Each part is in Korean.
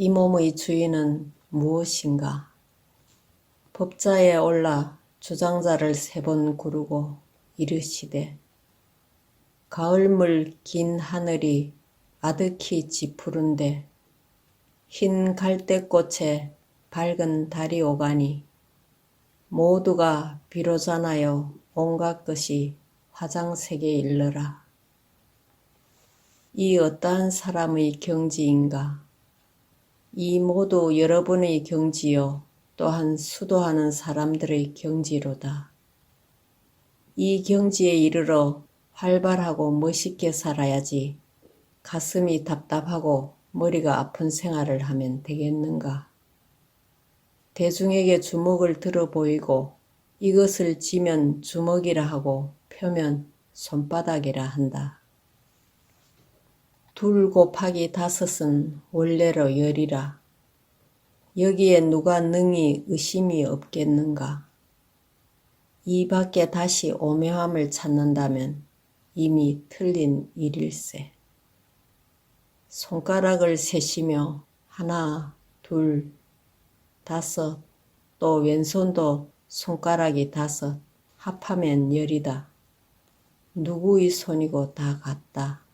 이 몸의 주인은 무엇인가? 법자에 올라 주장자를 세 번 구르고 이르시되 가을물 긴 하늘이 아득히 지푸른데 흰 갈대꽃에 밝은 달이 오가니 모두가 비로자나요 온갖 것이 화장색에 일러라. 이 어떠한 사람의 경지인가? 이 모두 여러분의 경지요 또한 수도하는 사람들의 경지로다. 이 경지에 이르러 활발하고 멋있게 살아야지 가슴이 답답하고 머리가 아픈 생활을 하면 되겠는가? 대중에게 주먹을 들어 보이고 이것을 지면 주먹이라 하고 펴면 손바닥이라 한다. 둘 곱하기 다섯은 원래로 열이라. 여기에 누가 능히 의심이 없겠는가? 이 밖에 다시 오묘함을 찾는다면 이미 틀린 일일세. 손가락을 세시며 하나, 둘, 다섯, 또 왼손도 손가락이 다섯, 합하면 열이다. 누구의 손이고 다 같다.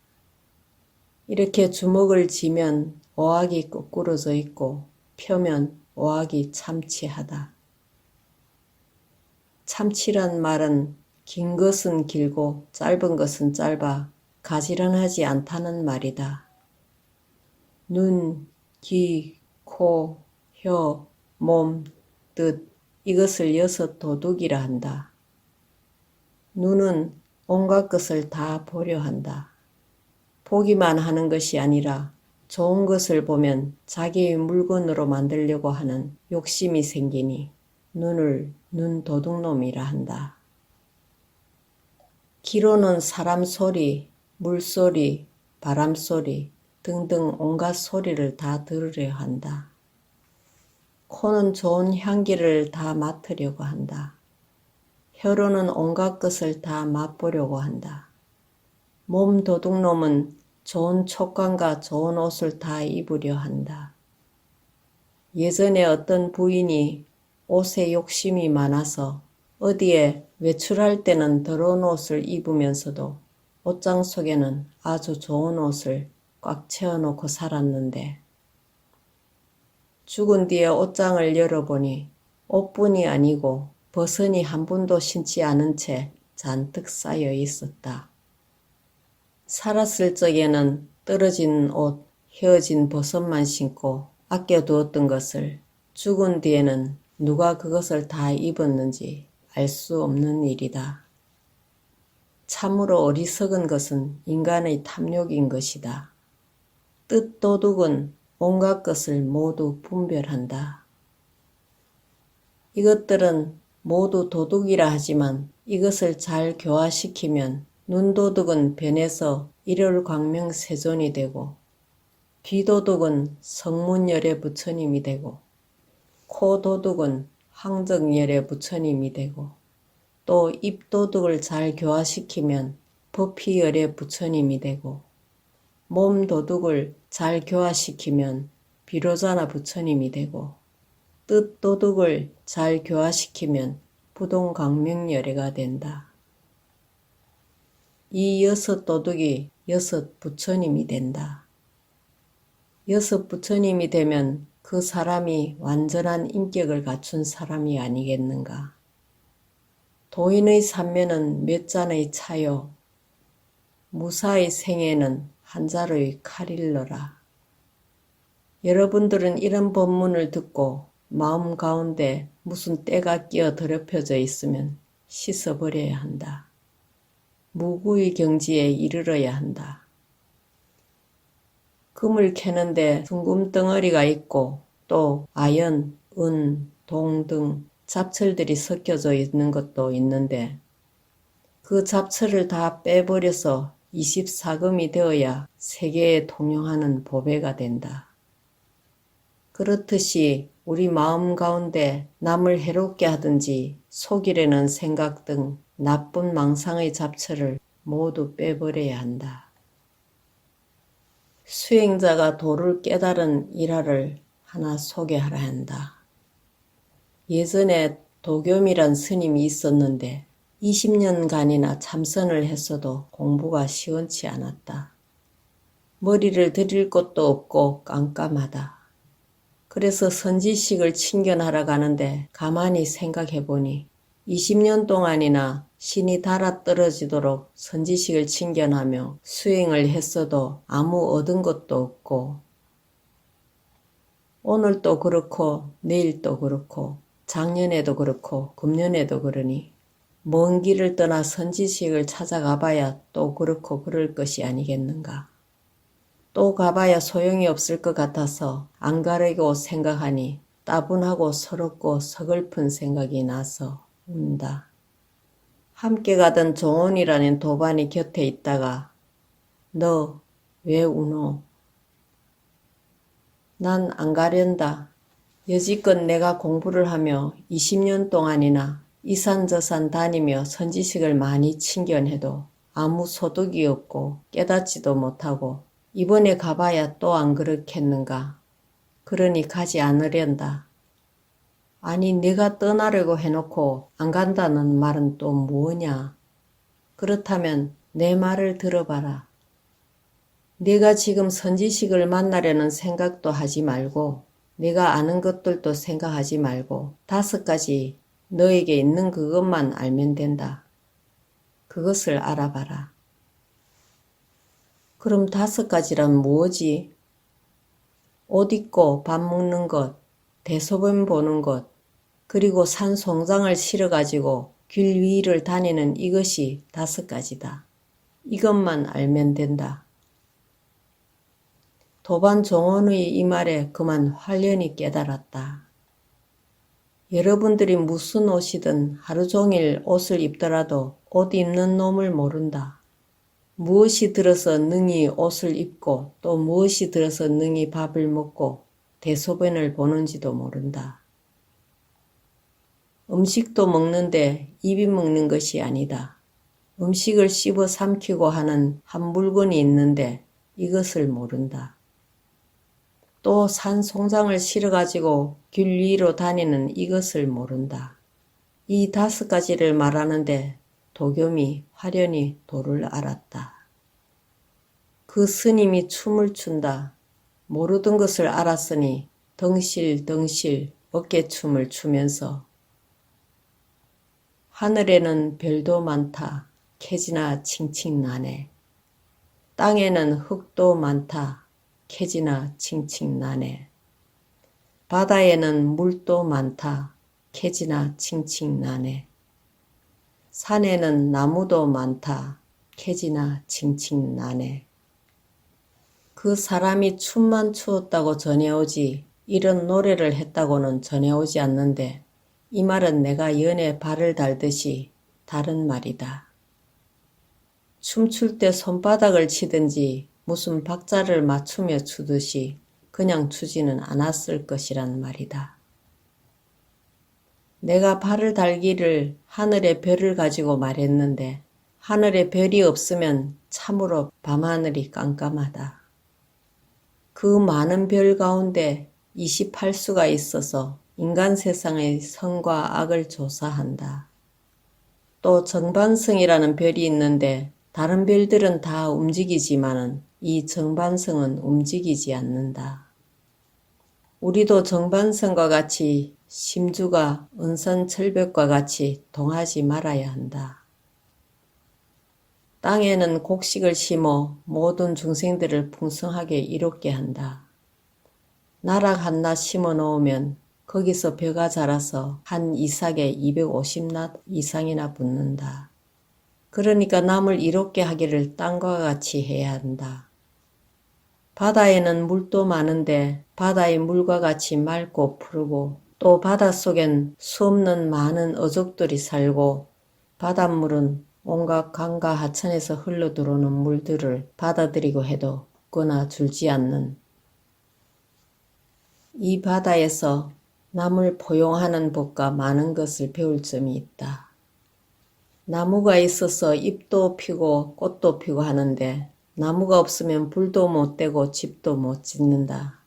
이렇게 주먹을 쥐면 오악이 거꾸러져 있고 펴면 오악이 참치하다. 참치란 말은 긴 것은 길고 짧은 것은 짧아 가지런하지 않다는 말이다. 눈, 귀, 코, 혀, 몸, 뜻 이것을 여섯 도둑이라 한다. 눈은 온갖 것을 다 보려 한다. 보기만 하는 것이 아니라 좋은 것을 보면 자기의 물건으로 만들려고 하는 욕심이 생기니 눈을 눈 도둑놈이라 한다. 귀로는 사람 소리, 물 소리, 바람 소리 등등 온갖 소리를 다 들으려 한다. 코는 좋은 향기를 다 맡으려고 한다. 혀로는 온갖 것을 다 맛보려고 한다. 몸 도둑놈은 좋은 촉감과 좋은 옷을 다 입으려 한다. 예전에 어떤 부인이 옷에 욕심이 많아서 어디에 외출할 때는 더러운 옷을 입으면서도 옷장 속에는 아주 좋은 옷을 꽉 채워놓고 살았는데 죽은 뒤에 옷장을 열어보니 옷뿐이 아니고 버선이 한 번도 신지 않은 채 잔뜩 쌓여 있었다. 살았을 적에는 떨어진 옷, 헤어진 버섯만 신고 아껴두었던 것을 죽은 뒤에는 누가 그것을 다 입었는지 알 수 없는 일이다. 참으로 어리석은 것은 인간의 탐욕인 것이다. 뜻도둑은 온갖 것을 모두 분별한다. 이것들은 모두 도둑이라 하지만 이것을 잘 교화시키면 눈도둑은 변해서 일월광명 세존이 되고 귀도둑은 성문열의 부처님이 되고 코도둑은 항정열의 부처님이 되고 또 입도둑을 잘 교화시키면 법희열의 부처님이 되고 몸 도둑을 잘 교화시키면 비로자나 부처님이 되고 뜻 도둑을 잘 교화시키면 부동강명열애가 된다. 이 여섯 도둑이 여섯 부처님이 된다. 여섯 부처님이 되면 그 사람이 완전한 인격을 갖춘 사람이 아니겠는가. 도인의 삼면은 몇 잔의 차요. 무사의 생애는 한 자루의 칼일러라. 여러분들은 이런 법문을 듣고 마음 가운데 무슨 때가 끼어 더럽혀져 있으면 씻어버려야 한다. 무구의 경지에 이르러야 한다. 금을 캐는데 둥금 덩어리가 있고 또 아연, 은, 동 등 잡철들이 섞여져 있는 것도 있는데 그 잡철을 다 빼버려서 24금이 되어야 세계에 통용하는 보배가 된다. 그렇듯이 우리 마음 가운데 남을 해롭게 하든지 속이려는 생각 등 나쁜 망상의 잡철을 모두 빼버려야 한다. 수행자가 도를 깨달은 일화를 하나 소개하라 한다. 예전에 도겸이란 스님이 있었는데 20년간이나 참선을 했어도 공부가 시원치 않았다. 머리를 들일 곳도 없고 깜깜하다. 그래서 선지식을 친견하러 가는데 가만히 생각해 보니 20년 동안이나 신이 달아 떨어지도록 선지식을 친견하며 수행을 했어도 아무 얻은 것도 없고 오늘도 그렇고 내일도 그렇고 작년에도 그렇고 금년에도 그러니 먼 길을 떠나 선지식을 찾아가 봐야 또 그렇고 그럴 것이 아니겠는가. 또 가봐야 소용이 없을 것 같아서 안 가려고 생각하니 따분하고 서럽고 서글픈 생각이 나서 운다. 함께 가던 종원이라는 도반이 곁에 있다가 너 왜 우노? 난 안 가련다. 여지껏 내가 공부를 하며 20년 동안이나 이산저산 다니며 선지식을 많이 친견해도 아무 소득이 없고 깨닫지도 못하고 이번에 가봐야 또 안 그렇겠는가. 그러니 가지 않으련다. 아니 내가 떠나려고 해놓고 안 간다는 말은 또 뭐냐. 그렇다면 내 말을 들어봐라. 내가 지금 선지식을 만나려는 생각도 하지 말고 내가 아는 것들도 생각하지 말고 다섯 가지 너에게 있는 그것만 알면 된다. 그것을 알아봐라. 그럼 다섯 가지란 뭐지? 옷 입고 밥 먹는 것, 대소변 보는 것, 그리고 산 송장을 실어가지고 길 위를 다니는 이것이 다섯 가지다. 이것만 알면 된다. 도반 종원의 이 말에 그만 활연히 깨달았다. 여러분들이 무슨 옷이든 하루 종일 옷을 입더라도 옷 입는 놈을 모른다. 무엇이 들어서 능히 옷을 입고 또 무엇이 들어서 능히 밥을 먹고 대소변을 보는지도 모른다. 음식도 먹는데 입이 먹는 것이 아니다. 음식을 씹어 삼키고 하는 한 물건이 있는데 이것을 모른다. 또 산 송장을 실어가지고 길 위로 다니는 이것을 모른다. 이 다섯 가지를 말하는데 도겸이 화련히 도를 알았다. 그 스님이 춤을 춘다. 모르던 것을 알았으니 덩실덩실 어깨춤을 추면서 하늘에는 별도 많다. 캐지나 칭칭 나네. 땅에는 흙도 많다. 캐지나 칭칭 나네. 바다에는 물도 많다. 캐지나 칭칭 나네. 산에는 나무도 많다. 캐지나 칭칭 나네. 그 사람이 춤만 추었다고 전해오지 이런 노래를 했다고는 전해오지 않는데 이 말은 내가 연에 발을 달듯이 다른 말이다. 춤출 때 손바닥을 치든지 무슨 박자를 맞추며 추듯이 그냥 추지는 않았을 것이란 말이다. 내가 발을 달기를 하늘의 별을 가지고 말했는데 하늘에 별이 없으면 참으로 밤하늘이 깜깜하다. 그 많은 별 가운데 28수가 있어서 인간 세상의 선과 악을 조사한다. 또 정반성이라는 별이 있는데 다른 별들은 다 움직이지만은 이 정반성은 움직이지 않는다. 우리도 정반성과 같이 심주가 은산철벽과 같이 동하지 말아야 한다. 땅에는 곡식을 심어 모든 중생들을 풍성하게 이롭게 한다. 나락 한낱 심어 놓으면 거기서 벼가 자라서 한 이삭에 250낫 이상이나 붙는다. 그러니까 남을 이롭게 하기를 땅과 같이 해야 한다. 바다에는 물도 많은데 바다의 물과 같이 맑고 푸르고 또 바닷속엔 수없는 많은 어족들이 살고 바닷물은 온갖 강과 하천에서 흘러 들어오는 물들을 받아들이고 해도 굳거나 줄지 않는 이 바다에서 남을 포용하는 법과 많은 것을 배울 점이 있다. 나무가 있어서 잎도 피고 꽃도 피고 하는데 나무가 없으면 불도 못 떼고 집도 못 짓는다.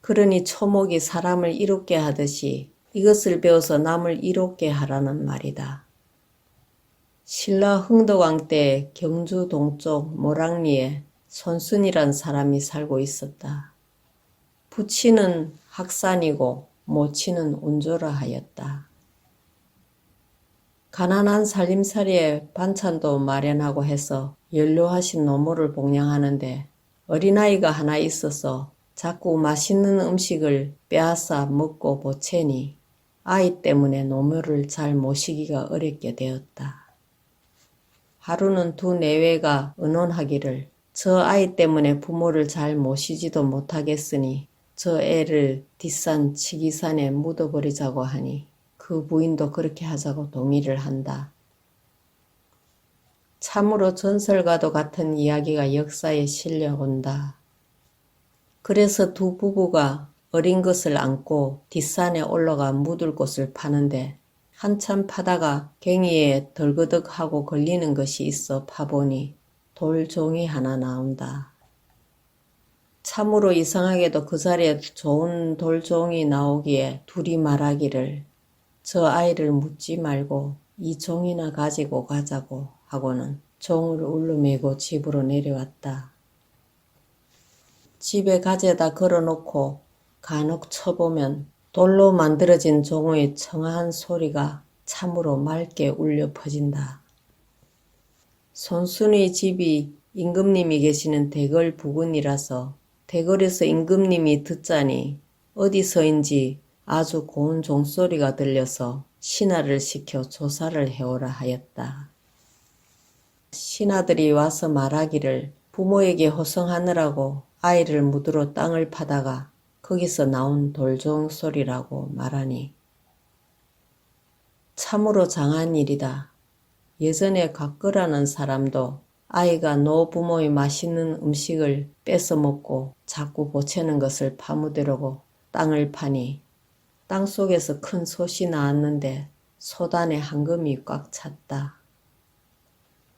그러니 초목이 사람을 이롭게 하듯이 이것을 배워서 남을 이롭게 하라는 말이다. 신라 흥덕왕 때 경주 동쪽 모랑리에 손순이란 사람이 살고 있었다. 부치는 학산이고 모치는 운조라 하였다. 가난한 살림살이에 반찬도 마련하고 해서 연료하신 노모를 복양하는데 어린아이가 하나 있어서 자꾸 맛있는 음식을 빼앗아 먹고 보채니 아이 때문에 노모를 잘 모시기가 어렵게 되었다. 하루는 두 내외가 의논하기를 저 아이 때문에 부모를 잘 모시지도 못하겠으니 저 애를 뒷산 치기산에 묻어버리자고 하니 그 부인도 그렇게 하자고 동의를 한다. 참으로 전설과도 같은 이야기가 역사에 실려온다. 그래서 두 부부가 어린 것을 안고 뒷산에 올라가 묻을 곳을 파는데 한참 파다가 갱이에 덜그덕하고 걸리는 것이 있어 파보니 돌종이 하나 나온다. 참으로 이상하게도 그 자리에 좋은 돌종이 나오기에 둘이 말하기를 저 아이를 묻지 말고 이 종이나 가지고 가자고 하고는 종을 울르매고 집으로 내려왔다. 집에 가재다 걸어놓고 간혹 쳐보면 돌로 만들어진 종의 청아한 소리가 참으로 맑게 울려 퍼진다. 손순의 집이 임금님이 계시는 대궐 부근이라서 대궐에서 임금님이 듣자니 어디서인지 아주 고운 종소리가 들려서 신하를 시켜 조사를 해오라 하였다. 신하들이 와서 말하기를 부모에게 호성하느라고 아이를 묻으러 땅을 파다가 거기서 나온 돌종 소리라고 말하니 참으로 장한 일이다. 예전에 각거라는 사람도 아이가 노부모의 맛있는 음식을 뺏어 먹고 자꾸 보채는 것을 파묻으려고 땅을 파니 땅 속에서 큰 솥이 나왔는데 소단에 황금이 꽉 찼다.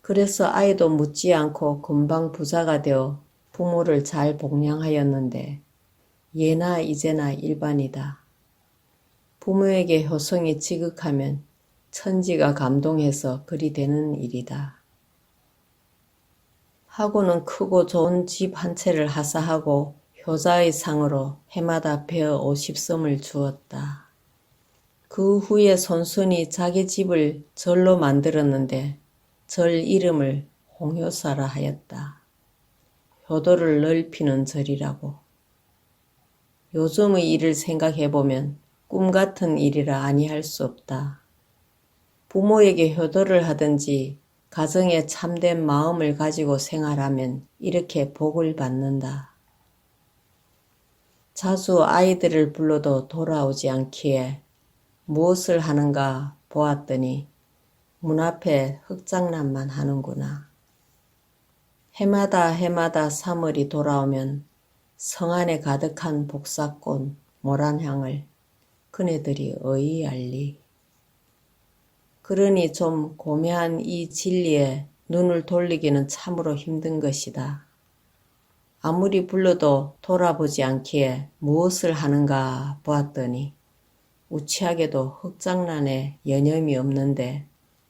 그래서 아이도 묻지 않고 금방 부자가 되어 부모를 잘 복양하였는데 예나 이제나 일반이다. 부모에게 효성이 지극하면 천지가 감동해서 그리 되는 일이다. 하고는 크고 좋은 집 한 채를 하사하고 효자의 상으로 해마다 베어 오십 섬을 주었다. 그 후에 손순이 자기 집을 절로 만들었는데 절 이름을 홍효사라 하였다. 효도를 넓히는 절이라고. 요즘의 일을 생각해보면 꿈 같은 일이라 아니할 수 없다. 부모에게 효도를 하든지 가정에 참된 마음을 가지고 생활하면 이렇게 복을 받는다. 자주 아이들을 불러도 돌아오지 않기에 무엇을 하는가 보았더니 문 앞에 흙장난만 하는구나. 해마다 해마다 3월이 돌아오면 성 안에 가득한 복사꽃 모란향을 그네들이 어이 알리. 그러니 좀 고매한 이 진리에 눈을 돌리기는 참으로 힘든 것이다. 아무리 불러도 돌아보지 않기에 무엇을 하는가 보았더니 우치하게도 흑장난에 여념이 없는데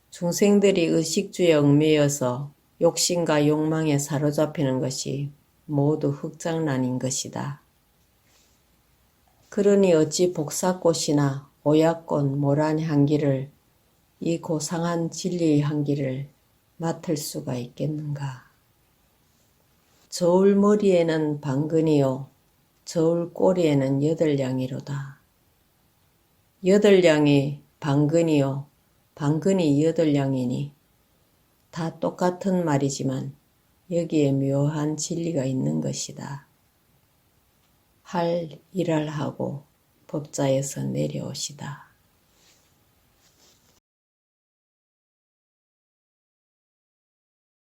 중생들이 의식주에 얽매여서 욕심과 욕망에 사로잡히는 것이 모두 흑장난인 것이다. 그러니 어찌 복사꽃이나 오약꽃 모란 향기를 이 고상한 진리의 향기를 맡을 수가 있겠는가. 저울 머리에는 방근이요, 저울 꼬리에는 여덟량이로다. 여덟량이 방근이요, 방근이 여덟량이니 다 똑같은 말이지만 여기에 묘한 진리가 있는 것이다. 할 일할 하고 법자에서 내려오시다.